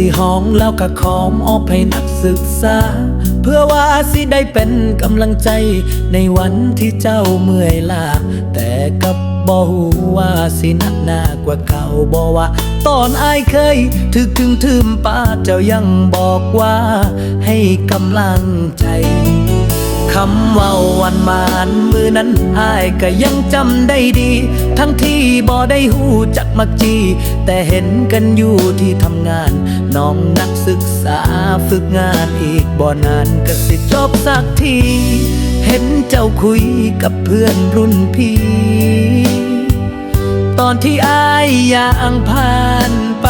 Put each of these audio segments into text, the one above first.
สิห้องแล้วก็ขอมออบให้นักศึกษา เพื่อว่าสิได้เป็นกำลังใจในวันที่เจ้าเมื่อยล้าแต่กับบ่หูว่าสินักหนากว่าเขาบ่ว่า ตอนอายเคยถึกถึงทืมป้าเจ้ายังบอกว่า ให้กำลังใจ คำเว่าวันมานมือนั้นอายก็ยังจำได้ดี ทั้งที่บ่ได้หูจักมักจี แต่เห็นกันอยู่ที่ทำงาน น้องนักศึกษาฝึกงานอีกบ่นานก็สิจบสักที เห็นเจ้าคุยกับเพื่อนรุ่นพี่ ตอนที่อายย่างผ่านไป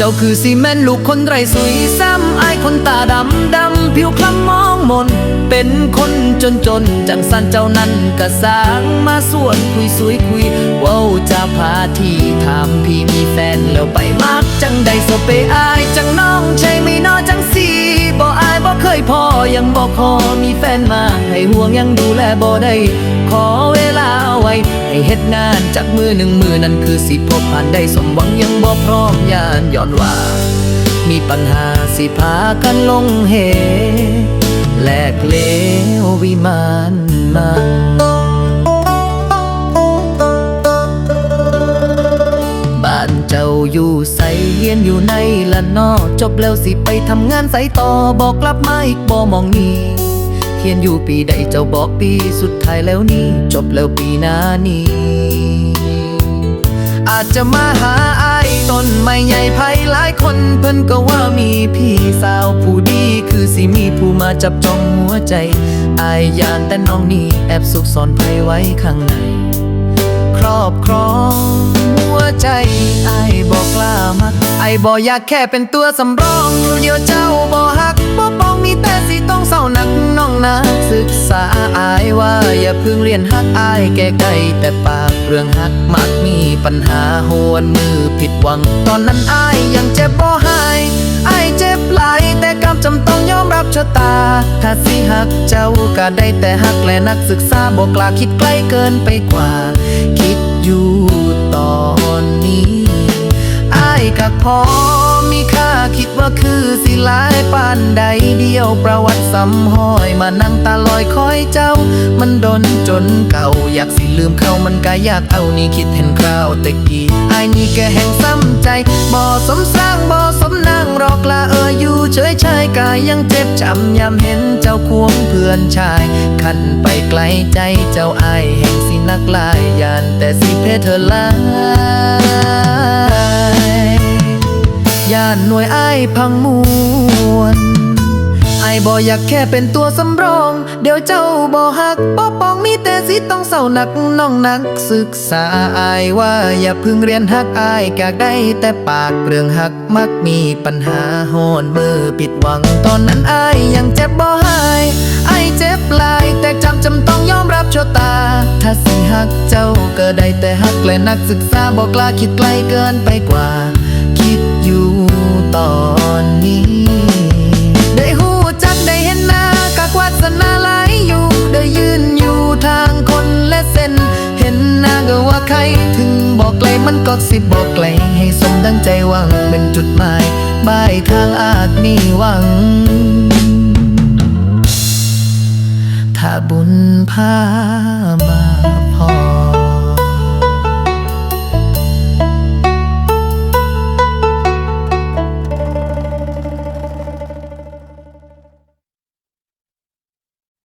เจ้าคือซีเมนลูกคนไรสุยซ้ำอายคนตาดำดำผิวคล้ำมองมน เป็นคนจนจนจังสันเจ้านั้นกะสางมาส่วนคุยสวยคุยเว้าจะพาทีถามพี่มีแฟนแล้วไปมากจังใดสบไปอายจังน้องใช่ไหม่นอจังสี ยบ่เคยพอยังบอกพอมีแฟนมาให้ห่วงยังดูแลบ่ได้ ขอเวลาไว้ ให้เฮ็ดงานจากมือหนึ่งมือนั้นคือสิพบผ่านได้สมหวังยังบ่พร้อมยานย้อนว่า มีปัญหาสิพากันลงเหแลกเลววิมานมา อยู่ใสเรียนอยู่ในละนอจบแล้วสิไปทำงานใส่ต่อบอกกลับมาอีกบ่มองนี้เรียนอยู่ปีใดเจ้าบอกปีสุดท้ายแล้วนี่จบแล้วปีหน้านี้ อาจจะมาหาอายต้นไม่ใหญ่ไพหลายคนเพิ่นก็ว่ามีพี่สาวผู้ดีคือสิมีผู้มาจับจองหัวใจอายยานแต่น้องนี่แอบสุกซ่อนไพไว้ข้างใน อบครองหัวใจไอ้บอกกล้ามักไอ้บอกอยากแค่เป็นตัวสำรองเดี๋ยวเจ้าบอกหักบ่ปองมีแต่สิต้องเศร้าหนักน้องนะศึกษาอายว่าอย่าเพิ่งเรียนหักอายแก้ไขแต่ปากเรื่องหักมักมีปัญหาหวนมือผิดหวัง ตอนนั้นอายยังเจ็บบ่หายอายเจ็บหลายแต่กำจำต้องยอมรับชะตา ถ้าสิหักเจ้าก็ได้แต่หักและนักศึกษาบอกกล้าคิดไกลเกินไปกว่า พอมีค่าคิดว่าคือสิหลายปานใดเดียวประวัติซ้ำห้อยมานั่งตาลอยคอยเจ้า มันดนจนเก่า อยากสิลืมเขามันก็ยากเอานี่คิดเห็นคราวแต่กี้อายนี่แกแห่งซ้ำใจบ่สมสร้างบ่สมนางรอกละเอออยู่เฉยชายกายยังเจ็บจำยามเห็นเจ้าควงเพื่อนชาย ขันไปไกลใจเจ้าไอายแห่งสินักลายยานแต่สิเพเธอลาย ย่านหน่วยอพังมวนไอ้บ่อยากแค่เป็นตัวสำรอง เดี๋ยวเจ้าบ่หักบ่ปองมีแต่สิต้องเศร้าหนักน้องนักศึกษาอายว่าอย่าพึ่งเรียนหักอายกากได้แต่ปากเรื่องหักมักมีปัญหาโหนมือผิดหวังตอนนั้นอายยังเจ็บบ่หายอายเจ็บลายแต่จำจำต้องยอมรับชะตา ถ้าสิหักเจ้าก็ได้แต่หักและนักศึกษาบอกลาคิดไกลเกินไปกว่า ตอนนี้ ได้หูจักได้เห็นหน้ากักวาสนาหลายอยู่ ได้ยืนอยู่ทางคนและเส้น เห็นหน้าก็ว่าใคร ถึงบอกไกลมันก็สิบอกไกล ให้สมดังใจหวังเป็นจุดหมายบายทางอาจมีหวัง ถ้าบุญพา